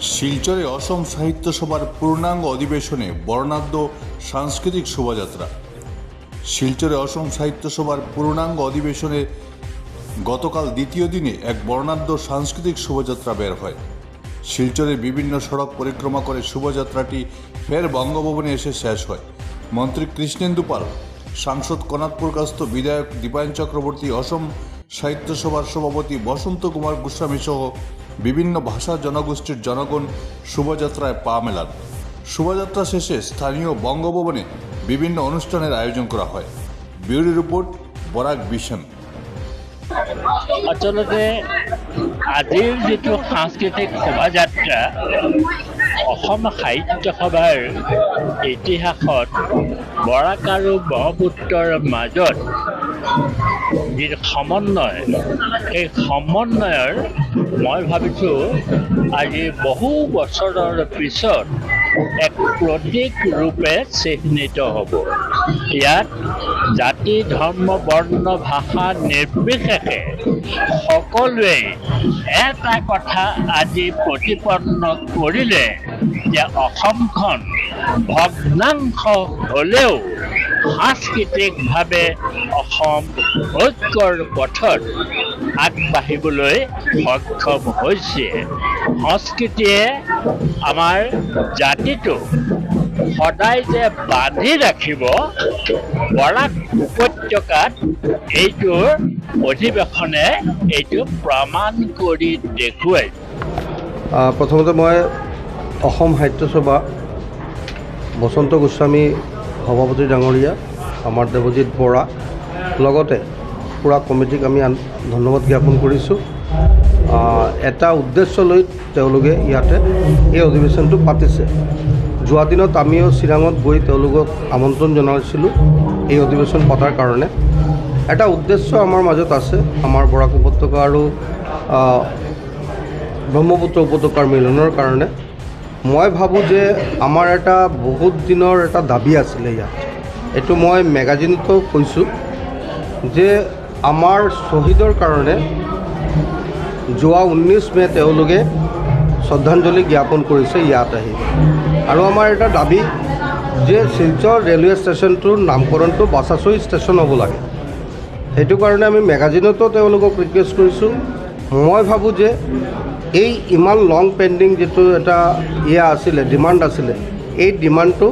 শিলচরে অসম সাহিত্য সভার পূর্ণাঙ্গ অধিবেশনে বর্ণাঢ্য সাংস্কৃতিক শোভাযাত্রা। শিলচরে অসম সাহিত্য সভার পূর্ণাঙ্গ অধিবেশনে গতকাল দ্বিতীয় দিনে এক বর্ণাঢ্য সাংস্কৃতিক শোভাযাত্রা বের হয়। শিলচরের বিভিন্ন সড়ক পরিক্রমা করে শোভাযাত্রাটি ফের বঙ্গভবনে এসে শেষ হয়। মন্ত্রী কৃষ্ণেন্দু পাল, সাংসদ কনাথপুর কাস্ত, বিধায়ক দীপায়ন চক্রবর্তী, অসম সাহিত্য সভার সভাপতি বসন্ত কুমার গোস্বামী সহ বিভিন্ন ভাষা জনগোষ্ঠীর জনগণ শোভাযাত্রায় পা মেলান। শোভাযাত্রা শেষে স্থানীয় বঙ্গভবনে বিভিন্ন অনুষ্ঠানের আয়োজন করা হয়। বিউরি রিপোর্ট, বরাক বিশন আচলতে আজিৰ যিটো সাংস্কৃতিক শোভাযাত্ৰা, অসম সাহিত্য সভাৰ ইতিহাসত বৰাক আৰু ব্ৰহ্মপুত্ৰৰ মাজত যিটো সমন্বয় সেই সমন্বয়ৰ মই ভাবিছোঁ আজি বহু বছৰৰ পিছত এক প্ৰতীক ৰূপে চিহ্নিত হ'ব। ইয়াত জাতি ধৰ্ম বৰ্ণ ভাষা নিৰ্বিশেষে সকলোৱে এটা কথা আজি প্ৰতিপন্ন কৰিলে যে অসমখন ভগ্নাংশ হ'লেও সাংস্কৃতিকভাৱে অসম ঐক্যৰ পথত আগবাঢ়িবলৈ সক্ষম হৈছে। সংস্কৃতিয়ে আমাৰ জাতিটো সদায় যে বান্ধি ৰাখিব বৰাক উপত্যকাত এইটোৰ অধিৱেশনে এইটো প্ৰমাণ কৰি দেখুৱাইছে আহ, প্ৰথমতে মই অসম সাহিত্য সভা বসন্ত গোস্বামী সভাপতি ডাঙৰীয়া, আমাৰ দেৱজিৎ বৰা। লগতে পূৰা কমিটিক আমি ধন্যবাদ জ্ঞাপন কৰিছোঁ। এটা উদ্দেশ্য লৈ তেওঁলোকে ইয়াতে এই অধিৱেশনটো পাতিছে। যোৱা দিনত আমিও চিৰাঙত গৈ তেওঁলোকক আমন্ত্ৰণ জনাইছিলোঁ এই অধিৱেশন পতাৰ কাৰণে। এটা উদ্দেশ্য আমাৰ মাজত আছে, আমাৰ বৰাক উপত্যকা আৰু ব্ৰহ্মপুত্ৰ উপত্যকাৰ মিলনৰ কাৰণে। মই ভাবোঁ যে আমাৰ এটা বহুত দিনৰ এটা দাবি আছিলে ইয়াত। এইটো মই মেগাজিনতো কৈছোঁ যে আমাৰ শ্বহীদৰ কাৰণে যোৱা ঊনৈছ মে' তেওঁলোকে শ্ৰদ্ধাঞ্জলি জ্ঞাপন কৰিছে ইয়াত আহি। আৰু আমাৰ এটা দাবি যে শিলচৰ ৰেলৱে ষ্টেচনটোৰ নামকৰণটো বাছাচৈ ষ্টেচন হ'ব লাগে। সেইটো কাৰণে আমি মেগাজিনতো তেওঁলোকক ৰিকুৱেষ্ট কৰিছোঁ। মই ভাবোঁ যে এই ইমান লং পেণ্ডিং যিটো এটা ইয়া আছিলে ডিমাণ্ড আছিলে এই ডিমাণ্ডটো